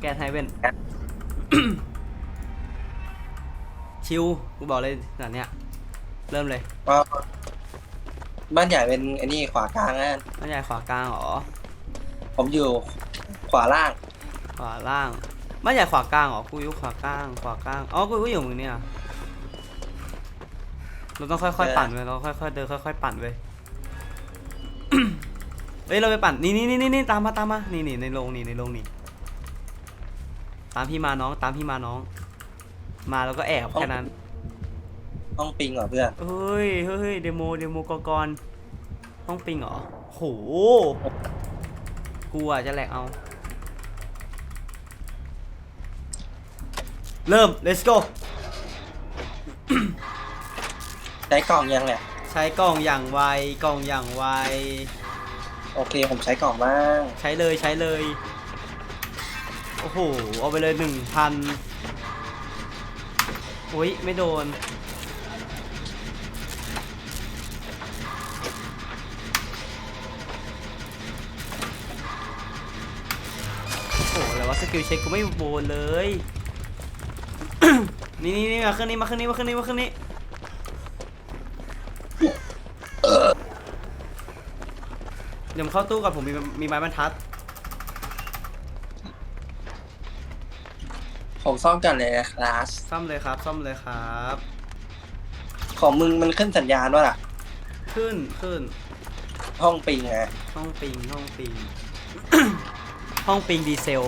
แกนไฮเว่นชิวกูบอกเลยขนาดเนี้ย เริ่มเลยว่าบ้านใหญ่เป็นไอ้นี่ขวากลางนะไม่ใหญ่ขวากลางเหรอ ผมอยู่ขวาล่าง ขวาล่างไม่ใหญ่ขวากลางเหรอ กูอยู่ขวากลาง ขวากลาง อ๋อ กูก็อยู่มึงเนี่ย เราต้องค่อยๆปั่นไปเราค่อยๆเดินค่อยๆปั่นไปเฮ้ย เราไปปั่น นี่นี่นี่นี่ตามมาตามมา นี่นี่ในโรงนี่ในโรงนี่ ตามพี่มาน้อง ตามพี่มาน้อง มาแล้วก็แอบแค่นั้นห้องปิงเหรอเพื่อน เฮ้ยเฮ้ยเดโมเดโมกกรห้องปิงเหรอโหกูอะจะแหลกเอา เริ่ม let's go ใช้กล่องยังเนี่ยใช้กล่องอย่างไวกล่องอย่างไว โอเคผมใช้กล่องบ้าง ใช้เลยใช้เลย โอ้โห เอาไปเลยหนึ่งพันโอ้ย ไม่โดน โอ้โหอะไรวะสกิลเช็คกูไม่โบนเลย นี่นี่นี่มาเครื่องนี้มาเครื่องนี้มาเครื่องนี้มาเครื่องนี้เดี๋ยวเข้าตู้กับผมมีมีไม้บรรทัด ผมซ่อมกันเลยนะคลาสซ่อมเลยครับซ่อมเลยครับ ของมึงมันขึ้นสัญญาณว่าล่ะ ขึ้นขึ้นห้องปิงไงห้องปิงห้องปิง ห้องปิงดีเซล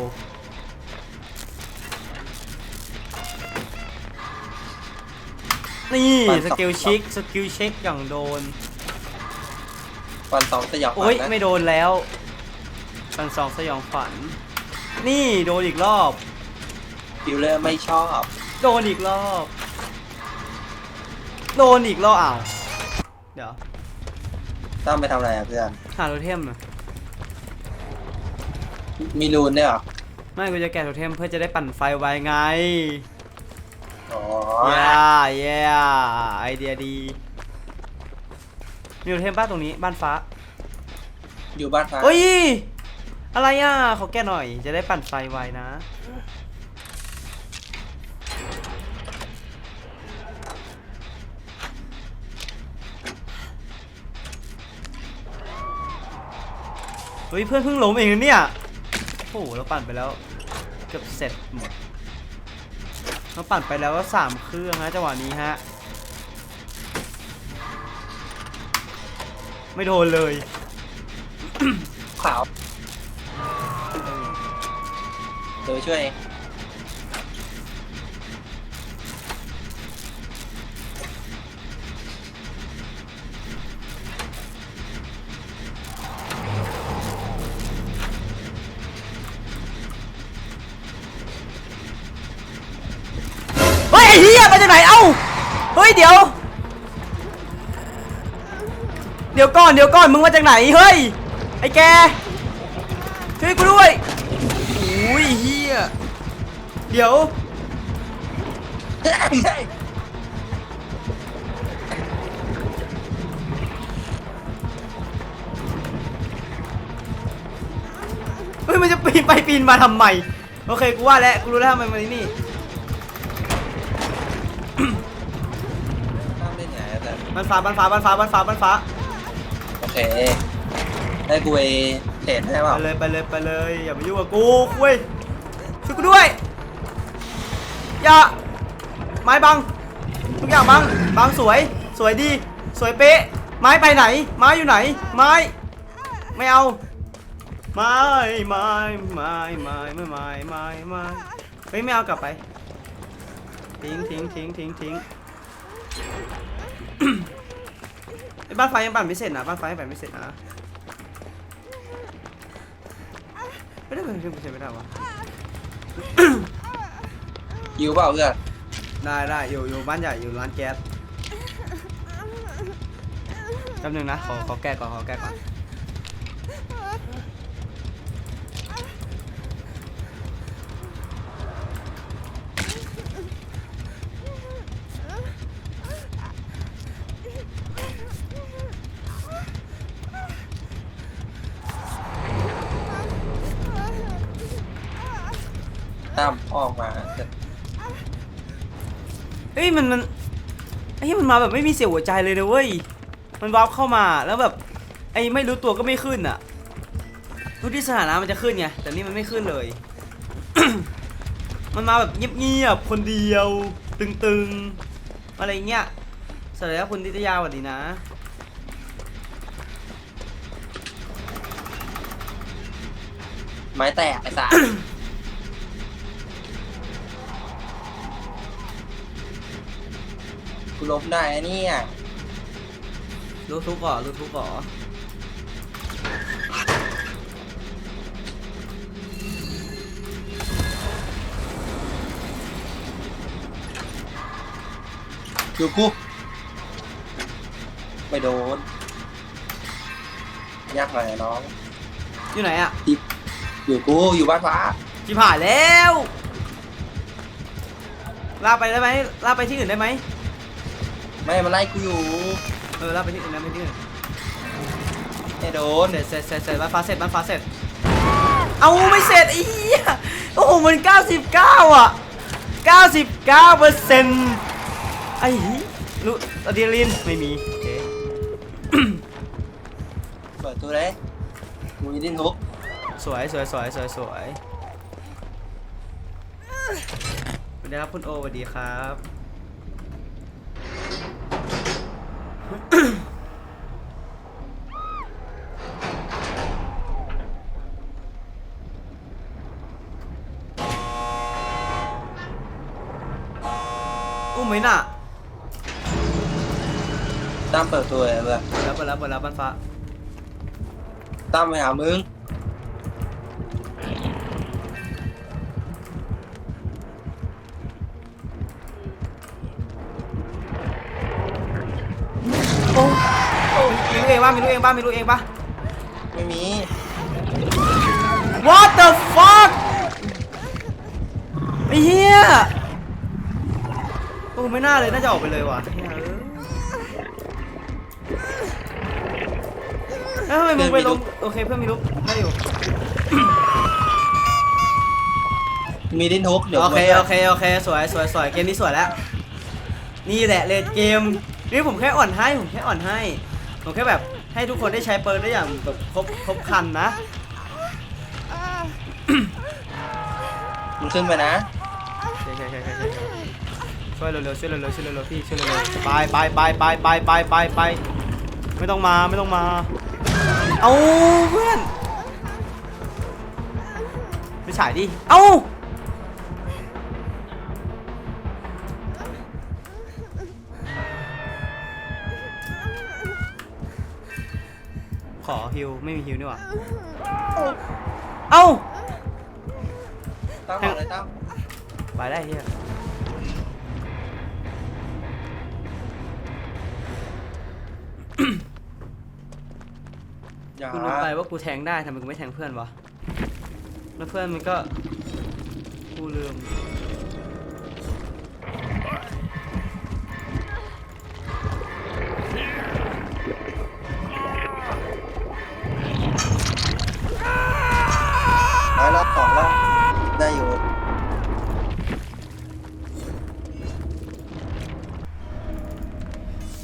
นี่สกิลชิกสกิลเช็คอย่างโดน วันสองสยองโอ้ยขวัญนะไม่โดนแล้วปันสองสยองขวัญนี่โดนอีกรอบ ดิวเลอร์ไม่ชอบ โดนอีกรอบ โดนอีกรอบอ้าว เดี๋ยวต้องไปทำอะไรอะเพื่อน หาโทเทมหน่อยมีรูนด้วยเหรอ ไม่กูจะแกะโทเทมเพื่อจะได้ปั่นไฟไวไงอ๋อ เย้เย้ไอเดียดีมีโทเทมบ้านตรงนี้บ้านฟ้าอยู่บ้านฟ้าเฮ้ย อะไรอะขอแก้หน่อย จะได้ปั่นไฟไวนะ เฮ้ยเพื่อนเพิ่งล้มเองนะเนี่ยโอ้โหเราปั่นไปแล้วเกือบเสร็จหมดเราปั่นไปแล้วก็สามเครื่องฮะจังหวะนี้ฮะไม่โดนเลยขาวเดี๋ยวช่วย ยไอ้เฮียมาจากไหน เอ้า เฮ้ย เดี๋ยว เดี๋ยวก่อน เดี๋ยวก่อน มึงมาจากไหน เฮ้ย ไอ้แก ช่วยกูด้วยโอ้ยเฮียเดี๋ยว เฮ้ย มันจะปีนไปปีนมาทำไม โอเค กูว่าแล้ว กูรู้แล้วทำไมมันนี่ บันฟ้าบันฟ้าบันฟ้าบันฟ้าบันฟ้าโอเค ได้กูไอเห็นได้ป่าไปเลยไปเลยไปเลยอย่ามายุ่งกับกูคุยช่วยกูด้วยอย่าไม้บังทุกอย่างบังบังสวยสวยดี สวยเป๊ะ ไม้ไปไหน ไม้อยู่ไหน ไม้ ไม่เอา ไม้ไม้ไม้ไม้ไม้ไม้ไม้ไม้ไม่เอากลับไปทิ้งทิ้งทิ้งทิ้งทิ้ง ไอ้บ้านไฟยังปั่นไม่เสร็จนะบ้านไฟยังปั่นไม่เสร็จนะไม่ได้เป็นเพื่อนกูใช้ไม่ได้วะยิวเปล่าเพื่อนได้ได้อยู่อยู่บ้านใหญ่อยู่ร้านแก๊สแป๊บนึงนะขอขอแก้ก่อนขอแก้ก่อน มาแบบไม่มีเสียหัวใจเลยนะเว้ย มันวาร์ปเข้ามาแล้วแบบไอ้ไม่รู้ตัวก็ไม่ขึ้นอะรู้ที่สถานะมันจะขึ้นไงแต่นี่มันไม่ขึ้นเลย มันมาแบบเงียบๆคนเดียว ตึงๆ อะไรเงี้ยสวัสดีครับคุณทิตยาสวัสดีนะไม้แตกไอ้สาร กูล้มได้อะเนี่ยรู้ทุกข์เหรอรู้ทุกข์เหรออยู่กูไม่โดน ยากหน่อยอะน้องอยู่ไหนอะทิปอยู่กูอยู่บ้านฟ้าจิบหายแล้วลากไปได้ไหมลากไปที่อื่นได้ไหม ไม่มาไล่กูอยู่เออลากไปที่อื่นนะไปที่อื่นไม่โดนเสร็จเสร็จเสร็จเสร็จบ้านฟ้าเสร็จบ้านฟ้าเสร็จ เอาไม่เสร็จไอ้เหี้ยโอ้โหมัน99อะ99เปอร์เซ็นต์ไอ้เหี้ยรู้อะดรีนาลินไม่มีโอเคเปิดตัวเลยกูยินดินทุกสวยสวยสวยสวยสวยสวัสดีครับคุณโอสวัสดีครับ ไหมน่ะตั้มเปิดตัวเลยเพื่อนเปิดแล้วเปิดแล้วเปิดแล้วบ้านฟ้าตั้มไปหามึงโอ้โอ้มีลูกเองป่ะมีลูกเองป่ะมีลูกเองป่ะไม่มี ไม่น่าเลยน่าจะออกไปเลยว่ะเหี้ยเอ้ยแล้วทำไมมึงไปลงโอเคเพื่อนมีลุกได้อยู่มีดินทุกเดี๋ยวโอเคกูโอเคโอเคสวยสวยสวยเกมนี้สวยแล้ว นี่แหละเลดเกมนี่ผมแค่อ่อนให้ผมแค่อ่อนให้ผมแค่แบบให้ทุกคนได้ใช้เปิร์ได้อย่างแบบครบครบครันนะมึงขึ้นไปนะ ใช่ใช่ใช่ใช่ใช่ ช่วยเร็วๆช่วยเร็วๆช่วยเร็วๆพี่ช่วยเร็วๆไปไปไปไปไปไปไปไปไม่ต้องมาไม่ต้องมา เอาเพื่อนไปฉายดิเอาขอฮิวไม่มีฮิวนี่หว่าเอ้าตั้มเอาเลยตั้มไปได้เฮีย อย่ากูรู้ไปว่ากูแทงได้ทำไมกูไม่แทงเพื่อนวะแล้วเพื่อนมันก็กูลืมร้อยรอบสองรอบได้อยู่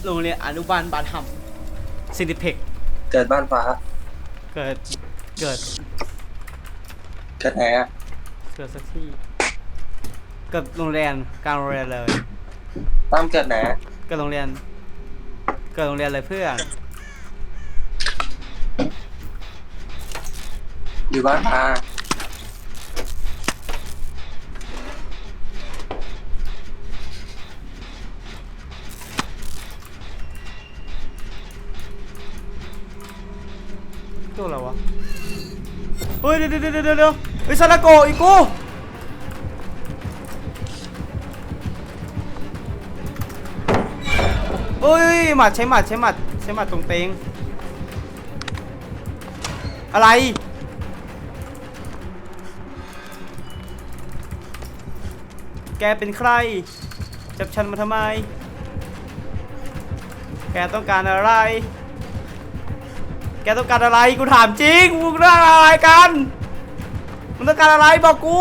โรงเรียนอนุบาลบานหัมซินิเพ็ก เกิดบ้านฟ้า เกิด เกิด เกิดไหนอะเกิดสักที่ เกิดโรงเรียนกลางโรงเรียนเลย ตั้มเกิดไหนอะเกิดโรงเรียน เกิดโรงเรียนเลยเพื่อน อยู่บ้านฟ้า ยเดี๋ยวเดี๋ยวเดี๋ยวเดี๋ยวเดี๋ยวเฮ้ยซาดาโกอีกูเฮ้ยหมัดใช้หมัดใช้หมัดใช้หมัดตรงเตงอะไรแกเป็นใคร จับฉันมาทำไม แกต้องการอะไร แกต้องการอะไร กูถามจริงมึงต้องกาอะไรกัน มึงต้องการอะไรบอกกู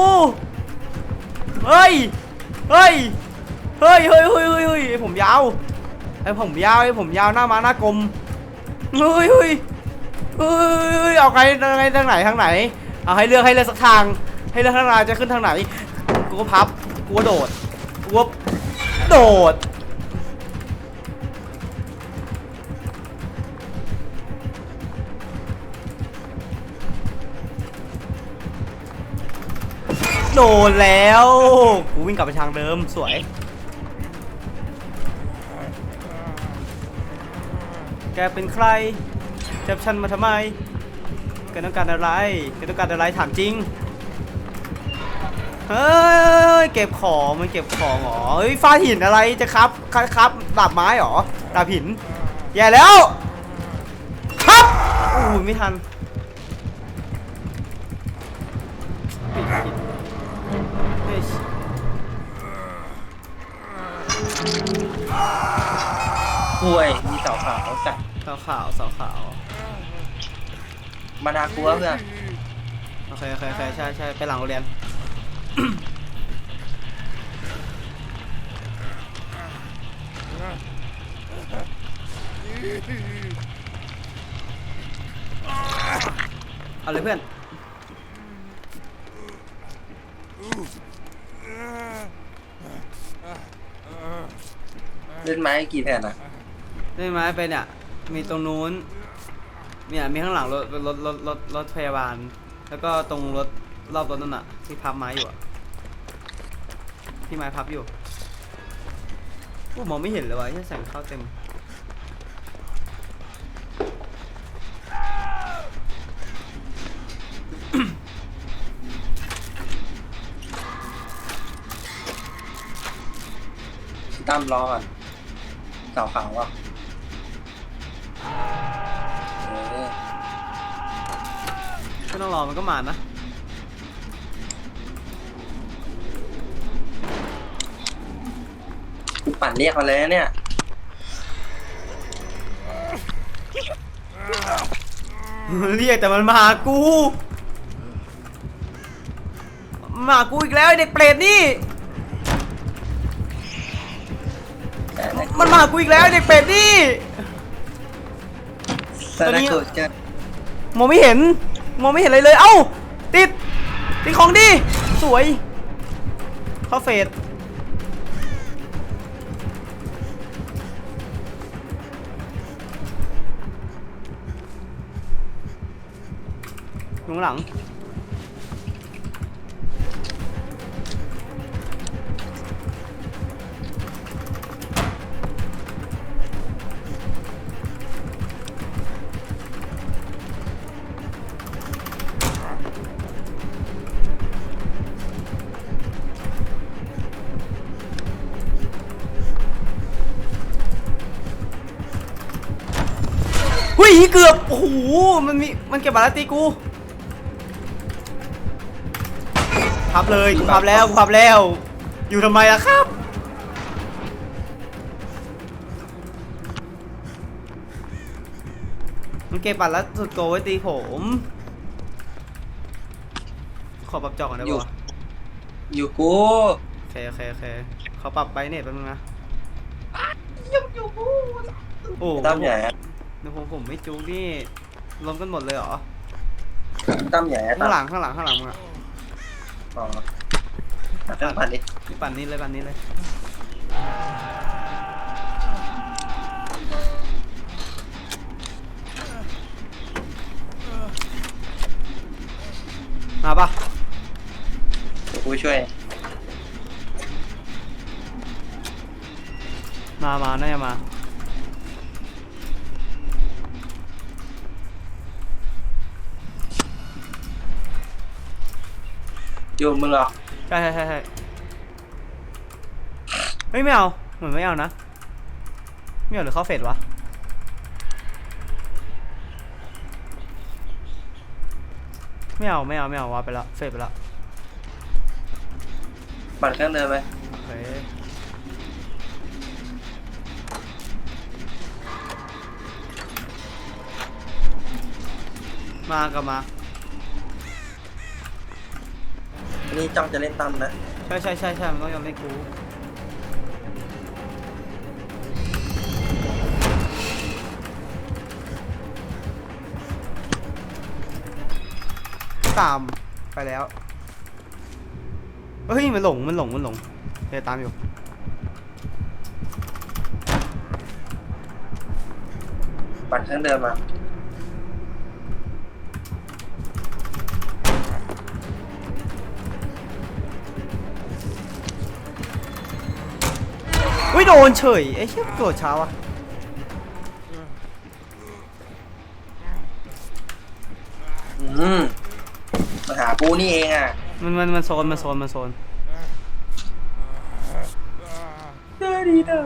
เฮ้ย เฮ้ย เฮ้ยเฮ้ยเฮ้ยเฮ้ยเฮ้ยไอผมยาว ไอผมยาว ไอผมยาวหน้ามาหน้ากลม เฮ้ยเฮ้ยเฮ้ยเฮ้ยเอาไงทางไหนทางไหนทางไหน เอาให้เลือกให้เลือกสักทาง ให้เลือกทางไหนจะขึ้นทางไหน กูก็พับ กูก็โดด กูก็โดด โดนแล้ว กูวิ่งกลับไปทางเดิมสวย แกเป็นใครจับฉันมาทำไม แกต้องการอะไร แกต้องการอะไรถามจริง เฮ้ย เก็บของมันเก็บของเหรอเฮ้ยฟาดหินอะไรจะครับ ครับดาบไม้เหรอดาบหิน แย่แล้ว ครับอู้ไม่ทัน ป่วยมีเสาขาวจัดสาวขาวสาวขาวมานากูวเพื่อนโอเคโอเคโอเคใช่ใช่ไปหลังโรงเรียน เอาเลยเพื่อนเล่นไม้กี่แผ่นอะ ได้ไหมไปเนี่ย มีตรงนู้น เนี่ยมีข้างหลังรถรถรถรถรถพยาบาล แล้วก็ตรงรถรอบรถนั่นน่ะที่พับไม้อยู่อะที่ไม้พับอยู่โอ้มองไม่เห็นเลยวะแค่แสงเข้าเต็ม ตั้มรอก่อนเสาขาวอะ ไม่ต้องรอมันก็มานะกูปั่นเรียกมาเลยนะเนี่ย เรียกแต่มันมาหากู มาหากูอีกแล้วไอ้เด็กเปรตนี่แต่ละมันมาหากูอีกแล้วไอ้เด็กเปรตนี่ แต่ละกูจะมองไม่เห็น มองไม่เห็นอะไรเลย เอ้า ติด ติดของดี สวยเข้าเฟสอยู่ข้างหลัง เกือบโอ้โหมันมีมันเก็บบาลตีกูพับเลยกูพับแล้วกูพับแล้ว อยู่ทำไมล่ะครับ มันเก็บบัตรแล้วสุดโกไว้ตีผม ขอปรับจอก่อนได้ปะวะอยู่กูโอเคโอเคโอเคขอปรับไปเน็ตแป๊บนึงนะโอ้ตั้มใหญ่อะ เดี๋ยวผมผมไม่จูกนี่ล้มกันหมดเลยเหรอ ตั้มใหญ่อะข้างหตั้ลัมงข้างหลังข้างหลังมึงอะอ๋อเอาเครื่องปั่นดิปั่นนี้เลยปั่นนี้เลย มาปะเดี๋ยวกูไปช่วย มามาน่าจะมา อยู่มึงเหรอใช่ใช่ใช่ใช่เฮ้ยไม่เอา เหมือนไม่เอานะ ไม่เอาหรือเข้าเฟสวะ ไม่เอาไม่เอาไม่เอาวะไปแล้วเฟสไปแล้วปั่นเครื่องเดินไปโอเคมากับมา นนี่จ้องจะเล่นตั้มนะโใช่ใช่ใช่ใช่มันต้องยอมให้กูตามไปแล้วเฮ้ยมันหลงมันหลงมันหลงเดี๋ยวตามอยู่ปั่นเครื่องเดิมมา อุ้ยโดนเฉยไอ้เชี่ยโกรธเช้าอะอืมมาหากูนี่เองอะมันมันมันโซนมันโซนมันโซนเดอดีเดอ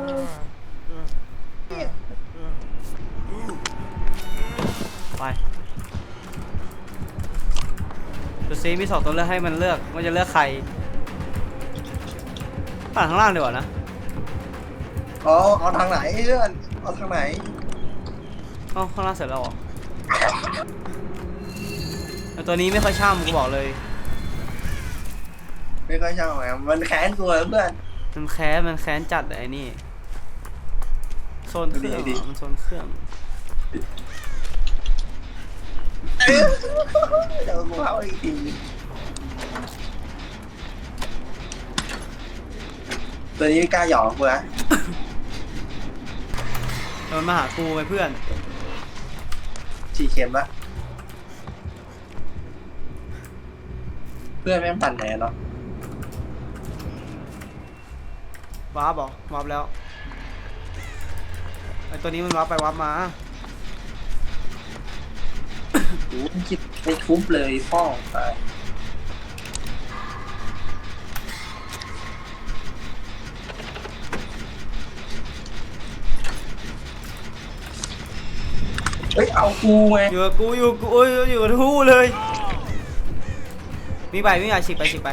ไปดูซิมีสองตัวเลือกให้มันเลือกว่าจะเลือกใครปั่นข้างล่างดีกว่านะ เอาเอาทางไหนเพื่อนเอาทางไหนเอ้าข้างล่างเสร็จแล้วเหรอแต่ตัวนี้ไม่ค่อยช่ำกูบอกเลยไม่ค่อยชอบไงมันแค้นตัวเพื่อน มันแค้นมันแค้นจัดไอ้นี่โซนเครื่องดีอะๆมันโซนเครื่องเดี๋ยวกูเข้าอีกทีตัวนี้ไม่กล้าหยอกกูนะ มันมาหากูไปเพื่อนฉีดเข็มปะเพื่อนแม่งปั่นไหนเนาะวาร์ปบอกวาร์ปแล้วไอตัวนี้มันวาร์ปไปวาร์ปมา กูคิดไม่ทุบเลยพ่อตาย เฮ้ยเอากูไงอยู่กับกูอยู่กูโอ้ยอยู่กับทู่เลยมีใบมีใบฉีกไปฉีกไป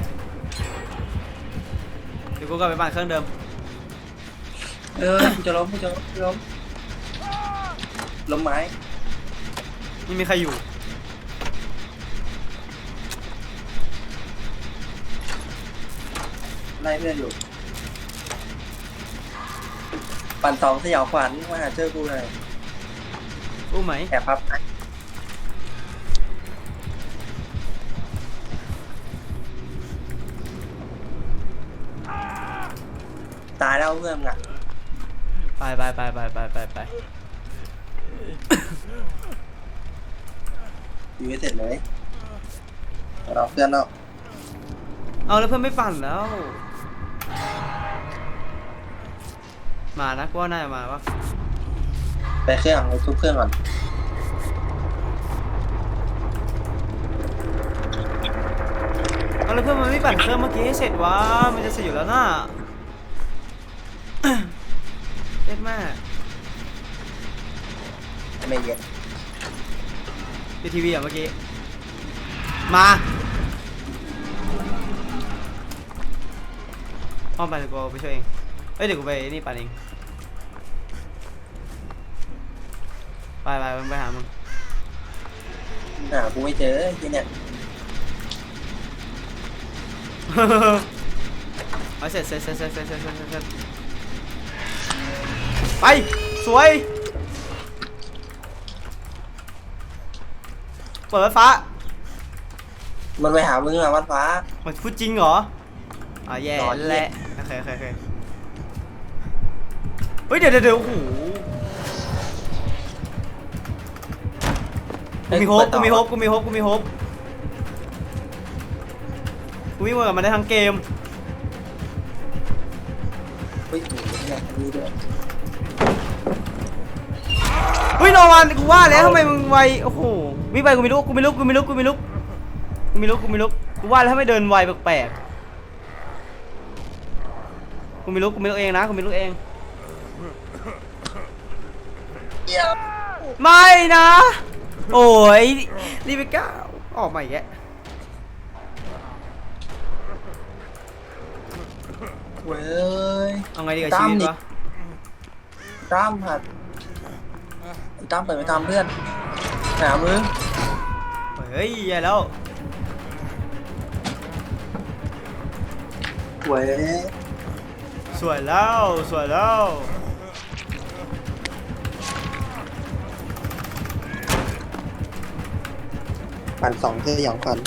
เดี๋ยวกูกลับไปปั่นเครื่องเดิมเออกูจะล้มกูจะล้มกูจะล้มล้มไม้ไม่มีใครอยู่ไล่เพื่อนอยู่ ปั่นสองสยองขวัญมาหาเจอกูเลย รู้ไหมแอบพับไปตายแล้วเพื่อนมึงอะไปไปไปไปไปไปไปอยู่ให้เสร็จเลยเราเพื่อนเราเอาแล้วเพื่อนไม่ปั่นแล้ว มานะกูว่าน่าจะมาวะ ไปเครื่องไปทุบเครื่องก่อนเอาแล้วเพื่อนมันไม่ปั่นเครื่องเมื่อกี้ให้เสร็จวะมันจะเสร็จอยู่แล้วน่ะเล็ดมากไม่เย็นดูทีวีอะเมื่อกี้ มาห้องไปเดี๋ยวกูไปช่วยเองเอ้ยเดี๋ยวกูไปนี่ปั่นเอง ไปไปมึงไปหามึงหากูไม่เจอที่เนี่ยเอาเสร็จเสร็จเสร็จเสร็จเสร็จเสร็จเสร็จเสร็จไป สวย เปิดไฟฟ้า มันไปหามึงอะวัดฟ้า มันพูดจริงเหรออ่าแย่รอเหี้ยแหละโอเคโอเคโอเคเฮ้ยเดี๋ยวเดี๋ยวเดี๋ยวโอ้โห กูมีโฮปกูมีโฮปกูมีโฮปกูมีโฮปกูวิ่งวนกลับมาได้ทั้งเกมเฮ้ยเนี่ยนี่ด้วยเฮ้ยนอวันกูว่าแล้วทำไมมึงไวโอ้โหวิ่งไปกูไม่รู้กูไม่รู้กูไม่รู้กูไม่รู้กูไม่รู้กูไม่รู้กูว่าแล้วทำไมเดินไวแปลกๆกูไม่รู้กูไม่รู้เองนะกูไม่รู้เองไม่นะ โอ้ยรีเบคก้าออกมาอีกแล้วเว้ยเอาไงดีกับตาชีมวิตดิวะตั้มผัดไอ้ตั้มเปิดไปตามเพื่อนหามึงเฮ้ยแย่แล้วรเว้ยสวยแล้วสวยแล้ว นสองเธออย่างปั่น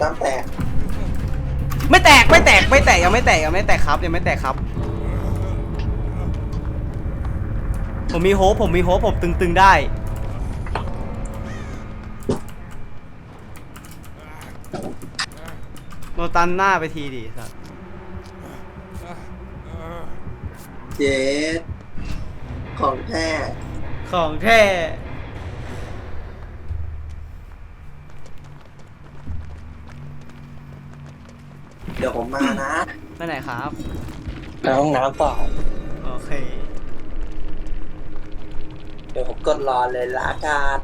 ตั้มแตกไม่แตกไม่แตกไม่แตกยังไม่แตกยังไม่แตกครับยังไม่แตกครับ ผมมีโฮปผมมีโฮปผมตึงๆได้ โนตันหน้าไปทีดิสัสเจ็ด ของแท้ของแท้เดี๋ยวผมมานะไปไหนครับ ไปห้องน้ำเปล่า โอเค เดี๋ยวผมกดรอเลยละกัน